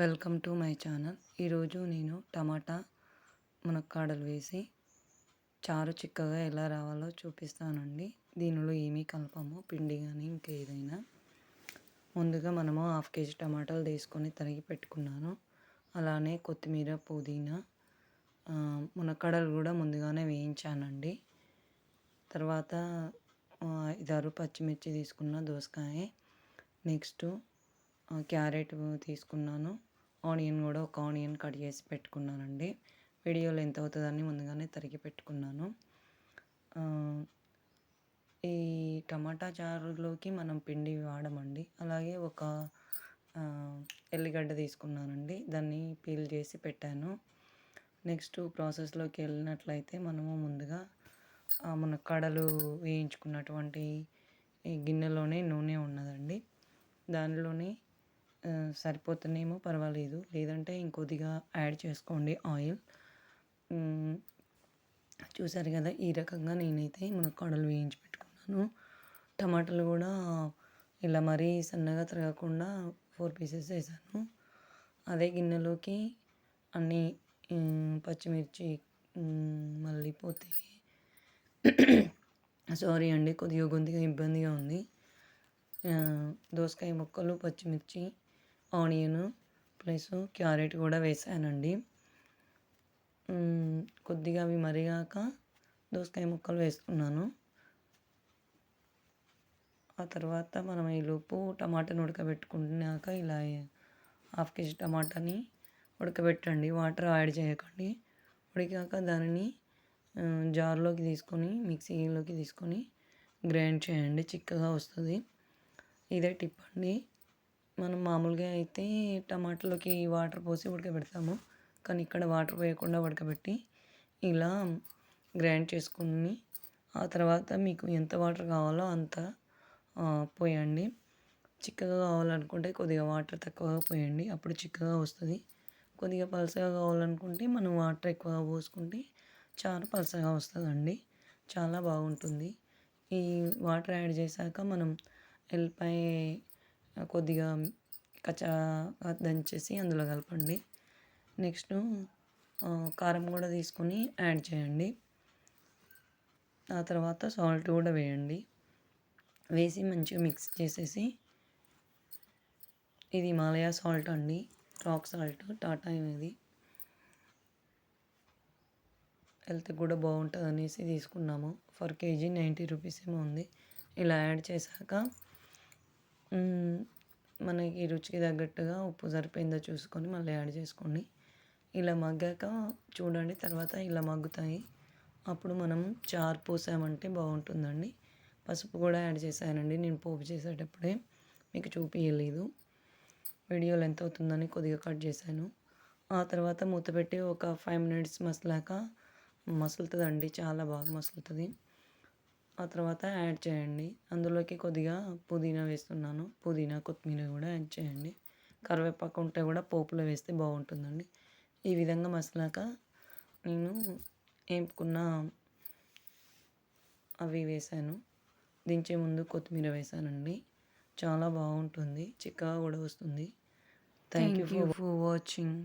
Welcome to my channel. ఈరోజు నేను టమాటా మునక్కాడలు వేసి చారు చిక్కగా ఎలా రావాలో చూపిస్తానండి. దీనిలో ఏమీ కలపము పిండి కానీ ఇంకేదైనా. ముందుగా మనము హాఫ్ కేజీ టమాటాలు తీసుకొని తరిగి పెట్టుకున్నాను. అలానే కొత్తిమీర పుదీనా మునక్కాడలు కూడా ముందుగానే వేయించానండి. తర్వాత ఐదారు పచ్చిమిర్చి తీసుకున్న దోసకాయ నెక్స్ట్ క్యారెట్ తీసుకున్నాను. ఆనియన్ కూడా ఒక ఆనియన్ కట్ చేసి పెట్టుకున్నానండి. వీడియోలో ఎంత అవుతుందని ముందుగానే తరిగి పెట్టుకున్నాను. ఈ టమాటా చారులోకి మనం పిండి వాడమండి. అలాగే ఒక ఎల్లిగడ్డ తీసుకున్నానండి. దాన్ని పీల్ చేసి పెట్టాను. నెక్స్ట్ ప్రాసెస్లోకి వెళ్ళినట్లయితే మనము ముందుగా మునక్కాడలు వేయించుకున్నటువంటి ఈ గిన్నెలోనే నూనె ఉన్నదండి. దానిలోనే సరిపోతున్నాయేమో పర్వాలేదు. లేదంటే ఇంకొద్దిగా యాడ్ చేసుకోండి ఆయిల్. చూసారు కదా ఈ రకంగా నేనైతే మునక్కాడలు వేయించి పెట్టుకున్నాను. టమాటాలు కూడా ఇలా మరీ సన్నగా తిరగకుండా ఫోర్ పీసెస్ వేసాను. అదే గిన్నెలోకి అన్నీ పచ్చిమిర్చి మళ్ళీ పోతే సారీ అండి కొద్దిగా కొద్దిగా ఇబ్బందిగా ఉంది. దోసకాయ ముక్కలు పచ్చిమిర్చి ఆనియన్ ప్లస్ క్యారెట్ కూడా వేసానండి. కొద్దిగా అవి మరిగాక దోసకాయ ముక్కలు వేసుకున్నాను. ఆ తర్వాత మనం ఈలోపు టమాటాని ఉడకబెట్టుకున్నాక ఇలా హాఫ్ కేజీ టమాటాని ఉడకబెట్టండి. వాటర్ యాడ్ చేయకండి. ఉడికాక దానిని జార్లోకి తీసుకొని మిక్సీలోకి తీసుకొని గ్రైండ్ చేయండి. చిక్కగా వస్తుంది. ఇదే టిప్ అండి. మనం మామూలుగా అయితే టమాటాలోకి వాటర్ పోసి ఉడకబెడతాము. కానీ ఇక్కడ వాటర్ పోయకుండా ఉడకబెట్టి ఇలా గ్రైండ్ చేసుకుని ఆ తర్వాత మీకు ఎంత వాటర్ కావాలో అంత పోయండి. చిక్కగా కావాలనుకుంటే కొద్దిగా వాటర్ తక్కువగా పోయండి. అప్పుడు చిక్కగా వస్తుంది. కొద్దిగా పలసగా కావాలనుకుంటే మనం వాటర్ ఎక్కువగా పోసుకుంటే చాలా పలసగా వస్తుందండి. చాలా బాగుంటుంది. ఈ వాటర్ యాడ్ చేశాక మనం ఎల్లిపాయ కొద్దిగా కచ్చా దంచేసి అందులో కలపండి. నెక్స్ట్ కారం కూడా తీసుకొని యాడ్ చేయండి. ఆ తర్వాత సాల్ట్ కూడా వేయండి. వేసి మంచిగా మిక్స్ చేసేసి ఇది హిమాలయ సాల్ట్ అండి. రాక్ సాల్ట్ టాటా ఇది హెల్త్ కూడా బాగుంటుంది అనేసి తీసుకున్నాము. ఫర్ కేజీ నైంటీ రూపీస్ ఏమో ఉంది. ఇలా యాడ్ చేశాక మనకి రుచికి తగ్గట్టుగా ఉప్పు సరిపోయిందో చూసుకొని మళ్ళీ యాడ్ చేసుకోండి. ఇలా మగ్గాక చూడండి తర్వాత ఇలా మగ్గుతాయి. అప్పుడు మనం చారు పోసామంటే బాగుంటుందండి. పసుపు కూడా యాడ్ చేశానండి నేను పోపు చేసేటప్పుడే. మీకు చూపించలేదు వీడియోలు ఎంత అవుతుందని కొద్దిగా కట్ చేశాను. ఆ తర్వాత మూత పెట్టి ఒక ఫైవ్ మినిట్స్ మసలాక మసులుతుందండి చాలా బాగా మసులుతుంది. ఆ తర్వాత యాడ్ చేయండి. అందులోకి కొద్దిగా పుదీనా వేస్తున్నాను. పుదీనా కొత్తిమీర కూడా యాడ్ చేయండి. కరివేపాకు ఉంటే కూడా పోపులో వేస్తే బాగుంటుందండి. ఈ విధంగా మసలాక నేను వేపుకున్న అవి వేసాను. దించే ముందు కొత్తిమీర వేసానండి. చాలా బాగుంటుంది. చిక్కగా కూడా వస్తుంది. Thank you for watching